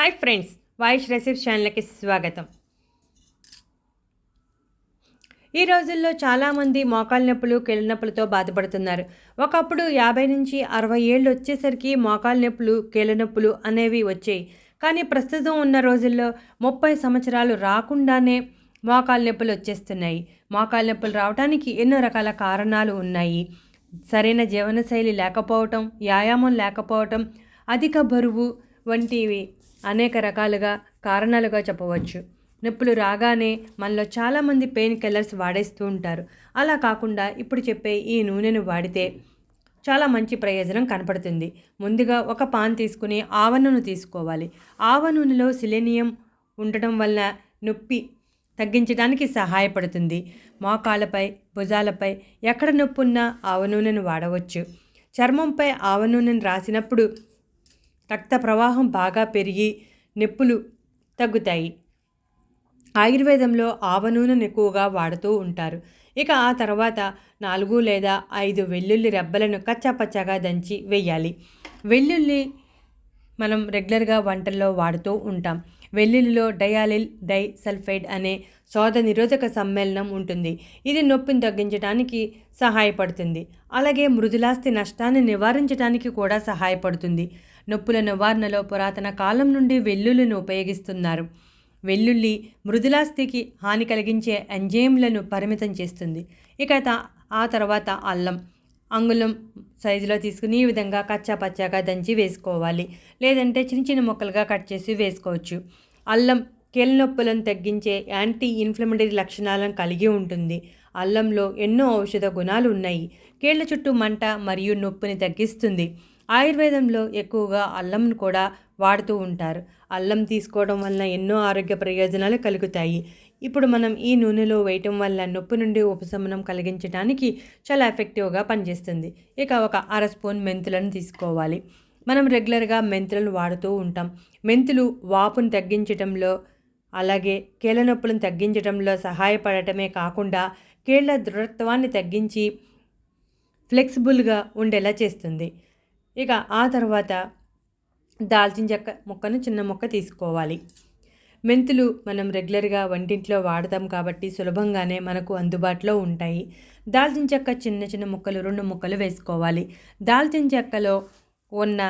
Hi friends voice recipes ఛానల్కి స్వాగతం. ఈ రోజుల్లో చాలామంది మోకాలు నొప్పులు కీళ్ళ నొప్పులతో బాధపడుతున్నారు. ఒకప్పుడు యాభై నుంచి అరవై ఏళ్ళు వచ్చేసరికి మోకాలు నొప్పులు కీళ్ళ నొప్పులు అనేవి వచ్చాయి. కానీ ప్రస్తుతం ఉన్న రోజుల్లో ముప్పై సంవత్సరాలు రాకుండానే మోకాలు నొప్పులు వచ్చేస్తున్నాయి. మోకాలు నొప్పులు రావడానికి ఎన్నో రకాల కారణాలు ఉన్నాయి. సరైన జీవనశైలి లేకపోవటం వ్యాయామం లేకపోవటం అధిక బరువు వంటివి అనేక రకాలుగా కారణాలుగా చెప్పవచ్చు. నొప్పులు రాగానే మనలో చాలామంది పెయిన్ కిల్లర్స్ వాడేస్తూ ఉంటారు. అలా కాకుండా ఇప్పుడు చెప్పే ఈ నూనెను వాడితే చాలా మంచి ప్రయోజనం కనపడుతుంది. ముందుగా ఒక పాన్ తీసుకుని ఆవ నూనె తీసుకోవాలి. ఆవ నూనెలో సిలేనియం ఉండటం వల్ల నొప్పి తగ్గించడానికి సహాయపడుతుంది. మోకాళ్ళపై భుజాలపై ఎక్కడ నొప్పున్నా ఆవ నూనెను వాడవచ్చు. చర్మంపై ఆవ నూనెను రాసినప్పుడు రక్త ప్రవాహం బాగా పెరిగి నొప్పులు తగ్గుతాయి. ఆయుర్వేదంలో ఆవ నూనెను ఎక్కువగా వాడుతూ ఉంటారు. ఇక ఆ తర్వాత నాలుగు లేదా ఐదు వెల్లుల్లి రెబ్బలను కచ్చాపచ్చాగా దంచి వేయాలి. వెల్లుల్లి మనం రెగ్యులర్గా వంటల్లో వాడుతూ ఉంటాం. వెల్లుల్లిలో డయాలిల్ డై సల్ఫైడ్ అనే శోధ నిరోధక సమ్మేళనం ఉంటుంది. ఇది నొప్పిని తగ్గించడానికి సహాయపడుతుంది. అలాగే మృదులాస్తి నష్టాన్ని నివారించడానికి కూడా సహాయపడుతుంది. నొప్పుల నివారణలో పురాతన కాలం నుండి వెల్లుల్లిని ఉపయోగిస్తున్నారు. వెల్లుల్లి మృదులాస్థికి హాని కలిగించే ఎంజైమ్లను పరిమితం చేస్తుంది. ఇక త- ఆ తర్వాత అల్లం. అంగుళం సైజులో తీసుకుని ఈ విధంగా కచ్చా పచ్చాగా దంచి వేసుకోవాలి. లేదంటే చిన్న చిన్న ముక్కలుగా కట్ చేసి వేసుకోవచ్చు. అల్లం కీళ్ళ నొప్పులను తగ్గించే యాంటీ ఇన్ఫ్లమేటరీ లక్షణాలను కలిగి ఉంటుంది. అల్లంలో ఎన్నో ఔషధ గుణాలు ఉన్నాయి. కీళ్ళ చుట్టూ మంట మరియు నొప్పిని తగ్గిస్తుంది. ఆయుర్వేదంలో ఎక్కువగా అల్లంను కూడా వాడుతూ ఉంటారు. అల్లం తీసుకోవడం వలన ఎన్నో ఆరోగ్య ప్రయోజనాలు కలుగుతాయి. ఇప్పుడు మనం ఈ నూనెలో వేయటం వల్ల నొప్పి నుండి ఉపశమనం కలిగించడానికి చాలా ఎఫెక్టివ్గా పనిచేస్తుంది. ఇక ఒక అర స్పూన్ మెంతులను తీసుకోవాలి. మనం రెగ్యులర్గా మెంతులను వాడుతూ ఉంటాం. మెంతులు వాపును తగ్గించడంలో అలాగే కీళ్ళ నొప్పులను తగ్గించడంలో సహాయపడటమే కాకుండా కీళ్ళ దృఢత్వాన్ని తగ్గించి ఫ్లెక్సిబుల్గా ఉండేలా చేస్తుంది. ఇక ఆ తర్వాత దాల్చిన చెక్క ముక్కను చిన్న ముక్క తీసుకోవాలి. మెంతులు మనం రెగ్యులర్గా వంటింట్లో వాడతాం కాబట్టి సులభంగానే మనకు అందుబాటులో ఉంటాయి. దాల్చిన చెక్క చిన్న చిన్న ముక్కలు రెండు ముక్కలు వేసుకోవాలి. దాల్చిన చెక్కలో ఉన్న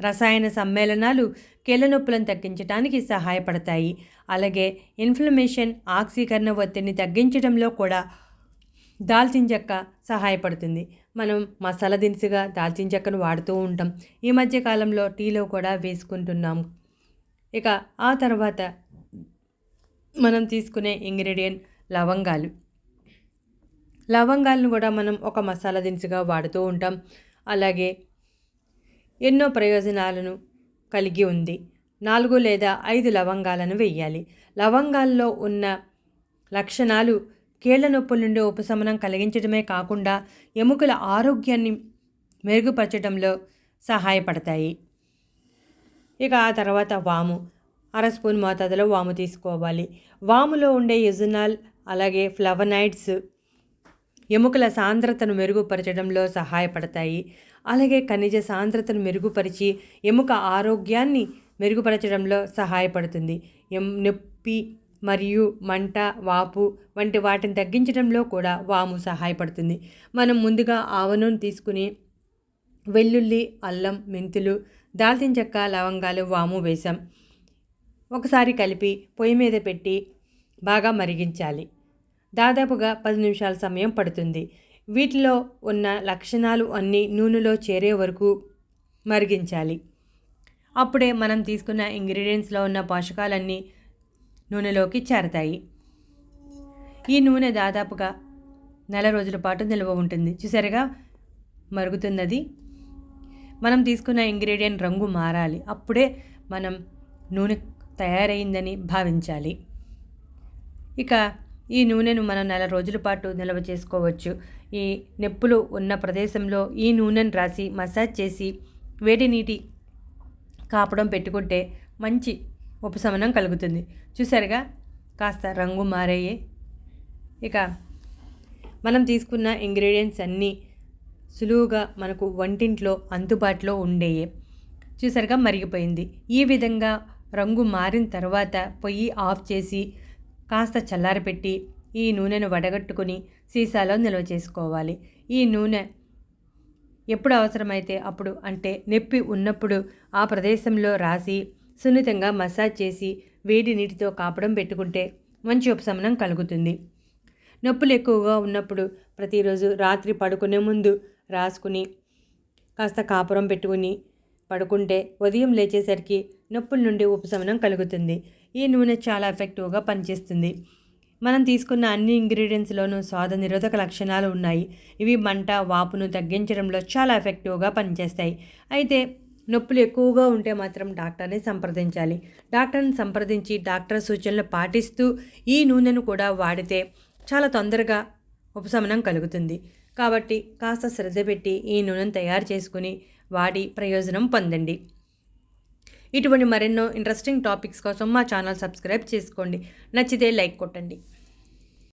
రసాయన సమ్మేళనాలు కీళ్ళ నొప్పులను తగ్గించడానికి సహాయపడతాయి. అలాగే ఇన్ఫ్లమేషన్ ఆక్సీకరణ ఒత్తిడిని తగ్గించడంలో కూడా దాల్చిన చెక్క సహాయపడుతుంది. మనం మసాలా దినుసుగా దాల్చిన చెక్కను వాడుతూ ఉంటాం. ఈ మధ్య కాలంలో టీలో కూడా వేసుకుంటున్నాం. ఇక ఆ తర్వాత మనం తీసుకునే ఇంగ్రీడియంట్ లవంగాలు. లవంగాలను కూడా మనం ఒక మసాలా దినుసుగా వాడుతూ ఉంటాం. అలాగే ఎన్నో ప్రయోజనాలను కలిగి ఉంది. నాలుగు లేదా ఐదు లవంగాలను వేయాలి. లవంగాల్లో ఉన్న లక్షణాలు కీళ్ళ నొప్పుల నుండి ఉపశమనం కలిగించడమే కాకుండా ఎముకల ఆరోగ్యాన్ని మెరుగుపరచడంలో సహాయపడతాయి. ఇక ఆ తర్వాత వాము. అర స్పూన్ మోతాదులో వాము తీసుకోవాలి. వాములో ఉండే యుజనాల్ అలాగే ఫ్లవనైడ్స్ ఎముకల సాంద్రతను మెరుగుపరచడంలో సహాయపడతాయి. అలాగే ఖనిజ సాంద్రతను మెరుగుపరిచి ఎముక ఆరోగ్యాన్ని మెరుగుపరచడంలో సహాయపడుతుంది. ఎం నొప్పి మరియు మంట వాపు వంటి వాటిని తగ్గించడంలో కూడా వాము సహాయపడుతుంది. మనం ముందుగా ఆవనూనె తీసుకుని వెల్లుల్లి అల్లం మెంతులు దాల్చిన చెక్క లవంగాలు వాము వేసాం ఒకసారి కలిపి పొయ్యి మీద పెట్టి బాగా మరిగించాలి. దాదాపుగా పది నిమిషాల సమయం పడుతుంది. వీటిలో ఉన్న లక్షణాలు అన్నీ నూనెలో చేరే వరకు మరిగించాలి. అప్పుడే మనం తీసుకున్న ఇంగ్రీడియంట్స్లో ఉన్న పోషకాలన్నీ నూనెలోకి చేరతాయి. ఈ నూనె దాదాపుగా నెల రోజుల పాటు నిల్వ ఉంటుంది. చూసారుగా? మరుగుతున్నది. మనం తీసుకున్న ఇంగ్రీడియంట్ రంగు మారాలి. అప్పుడే మనం నూనె తయారైందని భావించాలి. ఇక ఈ నూనెను మనం నెల రోజుల పాటు నిల్వ చేసుకోవచ్చు. ఈ నొప్పులు ఉన్న ప్రదేశంలో ఈ నూనెను రాసి మసాజ్ చేసి వేడి నీటి కాపడం పెట్టుకుంటే మంచి ఉపశమనం కలుగుతుంది. చూసారుగా కాస్త రంగు మారాయి. ఇక మనం తీసుకున్న ఇంగ్రీడియంట్స్ అన్నీ సులువుగా మనకు వంటింట్లో అందుబాటులో ఉండేయే. చూసారుగా మరిగిపోయింది. ఈ విధంగా రంగు మారిన తర్వాత పొయ్యి ఆఫ్ చేసి కాస్త చల్లారపెట్టి ఈ నూనెను వడగట్టుకుని సీసాలో నిల్వ చేసుకోవాలి. ఈ నూనె ఎప్పుడు అవసరమైతే అప్పుడు అంటే నొప్పి ఉన్నప్పుడు ఆ ప్రదేశంలో రాసి సున్నితంగా మసాజ్ చేసి వేడి నీటితో కాపడం పెట్టుకుంటే మంచి ఉపశమనం కలుగుతుంది. నొప్పులు ఎక్కువగా ఉన్నప్పుడు ప్రతిరోజు రాత్రి పడుకునే ముందు రాసుకుని కాస్త కాపురం పెట్టుకుని పడుకుంటే ఉదయం లేచేసరికి నొప్పుల నుండి ఉపశమనం కలుగుతుంది. ఈ నూనె చాలా ఎఫెక్టివ్గా పనిచేస్తుంది. మనం తీసుకున్న అన్ని ఇంగ్రీడియంట్స్లోనూ స్వాద నిరోధక లక్షణాలు ఉన్నాయి. ఇవి మంట వాపును తగ్గించడంలో చాలా ఎఫెక్టివ్గా పనిచేస్తాయి. అయితే నొప్పులు ఎక్కువగా ఉంటే మాత్రం డాక్టర్ని సంప్రదించాలి. డాక్టర్ని సంప్రదించి డాక్టర్ సూచనలు పాటిస్తూ ఈ నూనెను కూడా వాడితే చాలా తొందరగా ఉపశమనం కలుగుతుంది. కాబట్టి కాస్త శ్రద్ధ పెట్టి ఈ నూనెను తయారు చేసుకుని వాడి ప్రయోజనం పొందండి. ఇటువంటి మరెన్నో ఇంట్రెస్టింగ్ టాపిక్స్ కోసం మా ఛానల్ సబ్స్క్రైబ్ చేసుకోండి. నచ్చితే లైక్ కొట్టండి.